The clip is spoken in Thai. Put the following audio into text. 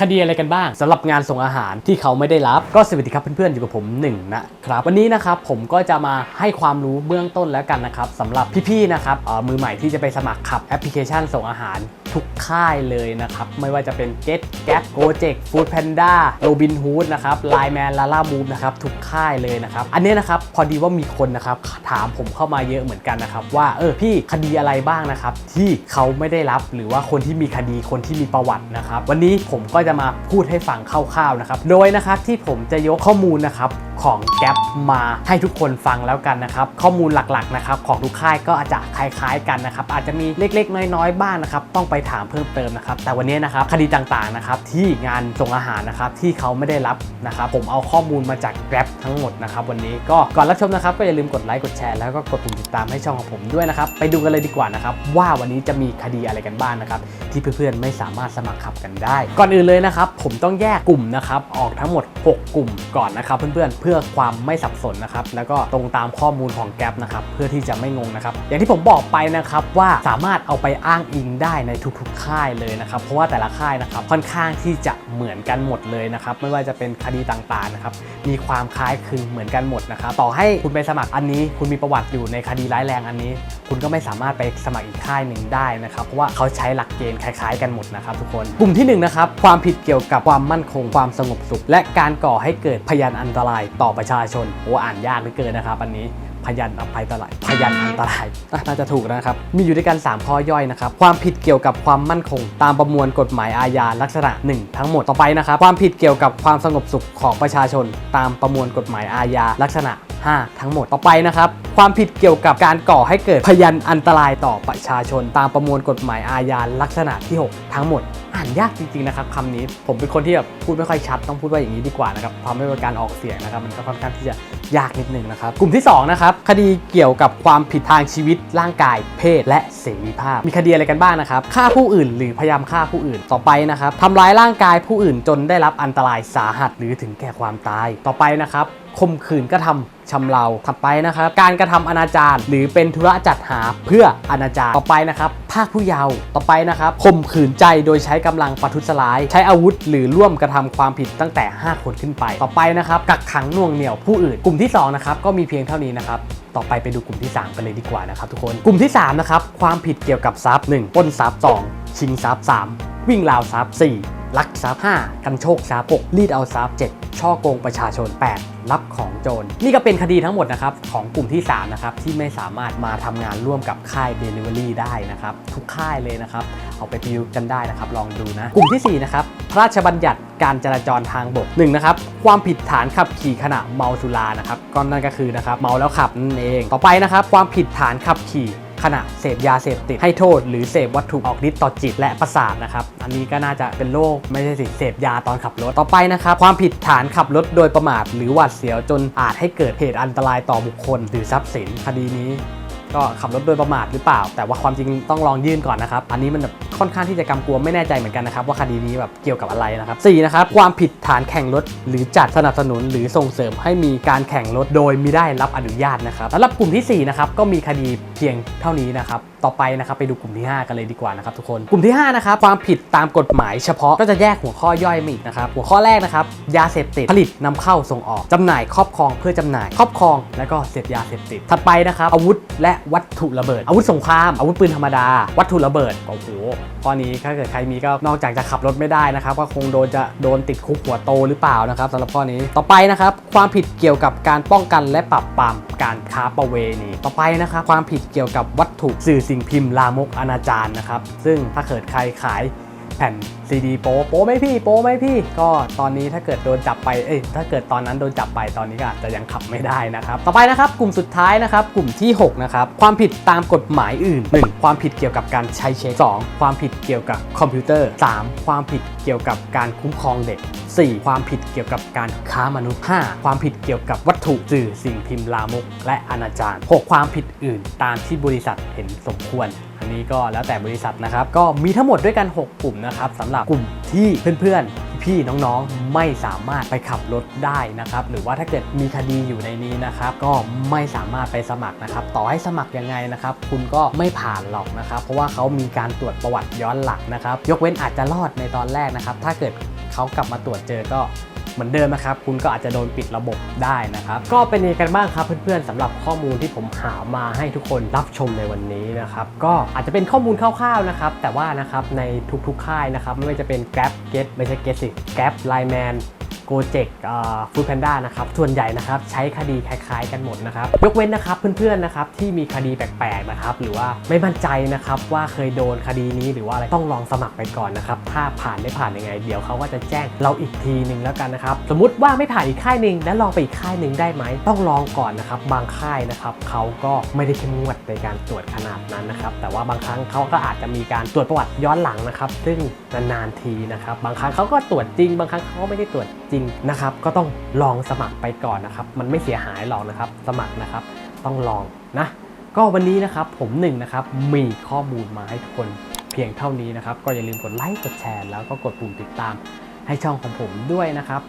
คดีอะไรกันบ้างสำหรับงานส่งอาหารที่เขาไม่ได้รับ ก็สวัสดีครับเพื่อนๆอยู่กับผมหนึ่งนะครับวันนี้นะครับผมก็จะมาให้ความรู้เบื้องต้นแล้วกันนะครับสำหรับพี่ๆนะครับเอ่อมือใหม่ที่จะไปสมัครขับแอปพลิเคชันส่งอาหาร ทุกค่ายเลยนะครับ ไม่ว่าจะเป็น Get Gap Gojek Food Panda Robin Hood นะครับ Line Man Lala Move นะครับ ทุกค่ายเลยนะครับ อันนี้นะครับ พอดีว่ามีคนนะครับถามผมเข้ามาเยอะเหมือนกันนะครับ ว่าเออพี่คดีอะไรบ้างนะครับ ที่เขาไม่ได้รับหรือว่าคนที่มีคดีคนที่มีประวัตินะครับ วันนี้ผมก็จะมาพูดให้ฟังคร่าวๆนะครับ โดยนะครับที่ผมจะยกข้อมูลนะครับ ของแก๊ปมาให้ทุกคนฟังแล้วกันนะครับ ข้อมูลหลักๆนะครับของทุกค่ายก็อาจจะคล้ายๆกันนะครับ อาจจะมีเล็กๆ น้อยๆบ้างนะครับ ต้องไปถามเพิ่มเติมนะครับ แต่วันนี้นะครับคดีต่างๆนะครับที่งานส่งอาหารนะครับที่เขาไม่ได้รับนะครับผมเอาข้อมูลมาจากแกร็บทั้งหมดนะครับวันนี้ก็ก่อนรับชมนะครับก็อย่าลืมกดไลค์กดแชร์แล้วก็กดปุ่มติดตามให้ช่องของผมด้วยนะครับไปดูกันเลยดีกว่านะครับว่าวันนี้จะมีคดีอะไรกันบ้างนะครับที่เพื่อนๆไม่สามารถสมัครขับกันได้ ก่อนอื่นเลยนะครับผมต้องแยกกลุ่มนะครับออกทั้งหมด 6 กลุ่มก่อนนะครับเพื่อนๆพื่อความไม่สับสนนะครับแล้วก็ตรงตามข้อมูลของแก p นะครับเพื่อที่จะไม่งงนะครับอย่างที่ผมบอกไปนะครับว่าสามารถเอาไปอ้างอิงได้ในทุกๆ ค่ายเลยนะครับเพราะว่าแต่ละค่ายนะครับค่อนข้างที่จะเหมือนกันหมดเลยนะครับไม่ว่าจะเป็นคดีต่างๆนะครับมีความคล้ายคลึงเหมือนกันหมดนะครับต่อให้คุณไปสมัครอันนี้ คุณมีประวัติอยู่ในคดีร้ายแรงอันนี้ คุณก็ไม่สามารถไปสมัครอีกค่ายหนึ่งได้นะครับเพราะว่าเขาใช้หลักเกณฑ์คล้าย ๆ กันหมดนะครับทุกคนกลุ่มที่หนึ่งนะครับความผิดเกี่ยวกับความมั่นคงความสงบสุข และการก่อให้เกิดพยานอันตรายต่อประชาชนโอ้อ่านยากเหลือเกินนะครับอันนี้พยานอันตรายพยานอันตรายน่าจะถูกนะครับ มีอยู่ด้วยกัน 3 ข้อย่อยนะครับ ความผิดเกี่ยวกับความมั่นคง ตามประมวลกฎหมายอาญาลักษณะ 1 ทั้งหมดต่อไปนะครับ ความผิดเกี่ยวกับความสงบสุขของประชาชน ตามประมวลกฎหมายอาญาลักษณะ 5 ทั้งหมดต่อไปนะครับ ความผิดเกี่ยวกับการก่อให้เกิดพยานอันตรายต่อประชาชน ตามประมวลกฎหมายอาญาลักษณะที่ 6 ทั้งหมด อ่านยากจริงๆนะครับคำนี้ผมเป็นคนที่แบบพูดไม่ค่อยชัดต้องพูดว่าอย่างนี้ดีกว่านะครับเพราะไม่ว่าการออกเสียงนะครับมันก็ค่อนข้างที่จะยากนิดนึงนะครับกลุ่มที่สองนะครับคดีเกี่ยวกับความผิดทางชีวิตร่างกาย เพศ และเสรีภาพ มีคดีอะไรกันบ้างนะครับฆ่าผู้อื่น หรือพยายามฆ่าผู้อื่นต่อไปนะครับทำร้ายร่างกายผู้อื่นจนได้รับอันตรายสาหัส หรือถึงแก่ความตายต่อไปนะครับ ข่มขืนกระทำชำเราถัดไปนะครับ การกระทำอนาจารหรือเป็นธุระจัดหาเพื่ออนาจารต่อไปนะครับภาคผู้เยาว์ต่อไปนะครับข่มขืนใจโดยใช้กำลังประทุษร้าย ใช้อาวุธ หรือร่วมกระทำความผิดตั้งแต่ 5 คนขึ้นไป ต่อไปนะครับกักขังน่วงเหนี่ยวผู้อื่น กลุ่มที่2นะครับก็มีเพียงเท่านี้นะครับต่อไปไปดูกลุ่มที่ 3 กันเลยดีกว่านะครับทุกคนกลุ่มที่3นะครับความผิดเกี่ยวกับทรัพย์1ปล้นทรัพย์ 2 ชิงทรัพย์ 3 วิ่งราวทรัพย์ 4ลักทรัพย์ 5 กันโชคทรัพย์6รีดเอาทรัพย์ 7 ช่อโกงประชาชน 8 รับของโจร นี่ก็เป็นคดีทั้งหมดนะครับของกลุ่มที่3นะครับที่ไม่สามารถมาทำงานร่วมกับค่าย Delivery ได้นะครับทุกค่ายเลยนะครับเอาไปพิวกันได้นะครับลองดูนะ กลุ่มทีสี่4นะครับพระราชบัญญัติการจราจรทางบก1นะครับความผิดฐานขับขี่ขณะเมาสุรานะครับก็นั่นก็คือนะครับเมาแล้วขับนั่นเอง ต่อไปนะครับความผิดฐานขับขี่ ขณะเสพยาเสพติดให้โทษ หรือเสพวัตถุออกฤทธิ์ต่อจิตและประสาทนะครับ อันนี้ก็น่าจะเป็นโรคไม่ใช่สิเสพยาตอนขับรถต่อไปนะครับ ความผิดฐานขับรถโดยประมาท หรือหวาดเสียวจนอาจให้เกิดเหตุอันตรายต่อบุคคล หรือทรัพย์สินคดีนี้ ก็ขับรถโดยประมาทหรือเปล่า แต่ว่าความจริงต้องลองยื่นก่อนนะครับ อันนี้มันแบบ ค่อนข้างที่จะกำกวมไม่แน่ใจเหมือนกันนะครับว่าคดีนี้แบบเกี่ยวกับอะไรนะครับ4นะครับความผิดฐานแข่งรถ หรือจัดสนับสนุนหรือส่งเสริมให้มีการแข่งรถโดยมิได้รับอนุญาตนะครับสำหรับกลุ่มที่4นะครับก็มีคดีเพียงเท่านี้นะครับต่อไปนะครับไปดูกลุ่มที่ 5 กันเลยดีกว่านะครับทุกคนกลุ่มที่5นะครับความผิดตามกฎหมายเฉพาะก็จะแยกหัวข้อย่อยมาอีกนะครับหัวข้อแรกนะครับยาเสพติดผลิตนำเข้าส่งออกจำหน่ายครอบครองเพื่อจำหน่ายครอบครอง และก็เสพยาเสพติดถัดไปนะครับอาวุธและวัตถุระเบิด อาวุธสงคราม อาวุธปืนธรรมดา วัตถุระเบิดโอ้โหข้อนี้ถ้าเกิดใครมีก็นอกจากจะขับรถไม่ได้นะครับ ก็คงโดนจะโดนติดคุกหัวโตหรือเปล่านะครับสำหรับข้อนี้ต่อไปนะครับ ความผิดเกี่ยวกับการป้องกันและปรับปรามการค้าประเวณีต่อไปนะครับ ความผิดเกี่ยวกับวัตถุสื่อสิ่งพิมพ์ลามกอนาจารนะครับ ซึ่งถ้าเกิดใครขาย แผ่นซีดีโปโปไหมพี่โปไหมพี่ ก็ตอนนี้ถ้าเกิดโดนจับไปเอ้ยถ้าเกิดตอนนั้นโดนจับไปตอนนี้ก็อาจจะยังขับไม่ได้นะครับต่อไปนะครับกลุ่มสุดท้ายนะครับกลุ่มที่6นะครับความผิดตามกฎหมายอื่น 1. ความผิดเกี่ยวกับการใช้เช็ค 2. ความผิดเกี่ยวกับคอมพิวเตอร์ 3. ความผิดเกี่ยวกับการคุ้มครองเด็ก 4. ความผิดเกี่ยวกับการค้ามนุษย์ 5. ความผิดเกี่ยวกับวัตถุสื่อสิ่งพิมพ์ลามก และอนาจาร 6. ความผิดอื่น ตามที่บริษัทเห็นสมควร อันนี้ก็แล้วแต่บริษัทนะครับ ก็มีทั้งหมดด้วยกัน 6 กลุ่มนะครับสำหรับกลุ่มที่เพื่อนๆ พี่น้องๆ ไม่สามารถไปขับรถได้นะครับ หรือว่าถ้าเกิดมีคดีอยู่ในนี้นะครับ ก็ไม่สามารถไปสมัครนะครับ ต่อให้สมัครยังไงนะครับ คุณก็ไม่ผ่านหรอกนะครับ เพราะว่าเขามีการตรวจประวัติย้อนหลังนะครับ ยกเว้นอาจจะรอดในตอนแรกนะครับ ถ้าเกิดเขากลับมาตรวจเจอก็ เหมือนเดิมนะครับ คุณก็อาจจะโดนปิดระบบได้นะครับ ก็เป็นยังไงกันบ้างครับเพื่อนๆสำหรับข้อมูลที่ผมหามาให้ทุกคนรับชมในวันนี้นะครับ ก็อาจจะเป็นข้อมูลคร่าวๆนะครับ แต่ว่านะครับในทุกๆค่ายนะครับไม่ว่าจะเป็น Grab Get ไม่ใช่ Get สิ Grab Line Man โกเจกฟูดแพนด้านะครับส่วนใหญ่นะครับใช้คดีคล้ายๆกันหมดนะครับยกเว้นนะครับเพื่อนๆนะครับที่มีคดีแปลกๆนะครับหรือว่าไม่มั่นใจนะครับว่าเคยโดนคดีนี้หรือว่าอะไรต้องลองสมัครไปก่อนนะครับถ้าผ่านไม่ผ่านยังไง เดี๋ยวเขาก็จะแจ้งเราอีกทีหนึ่งแล้วกันนะครับสมมติว่าไม่ผ่านอีกค่ายหนึ่งแล้วลองไปอีกค่ายหนึ่งได้ไหมต้องลองก่อนนะครับบางค่ายนะครับเขาก็ไม่ได้เข้มงวดในการตรวจขนาดนั้นนะครับแต่ว่าบางครั้งเขาก็อาจจะมีการตรวจประวัติย้อนหลังนะครับซึ่งนานๆทีนะครับบางครั้งเขาก็ตรวจจริง บางครั้งเขาก็ไม่ได้ตรวจจริงนะครับ ก็ต้องลองสมัครไปก่อนนะครับ มันไม่เสียหายหรอกนะครับ สมัครนะครับ ต้องลองนะ ก็วันนี้นะครับผมหนึ่งนะครับมีข้อมูลมาให้ทุกคนเพียงเท่านี้นะครับ ก็อย่าลืมกดไลค์กดแชร์แล้วก็กดปุ่มติดตามให้ช่องของผมด้วยนะครับ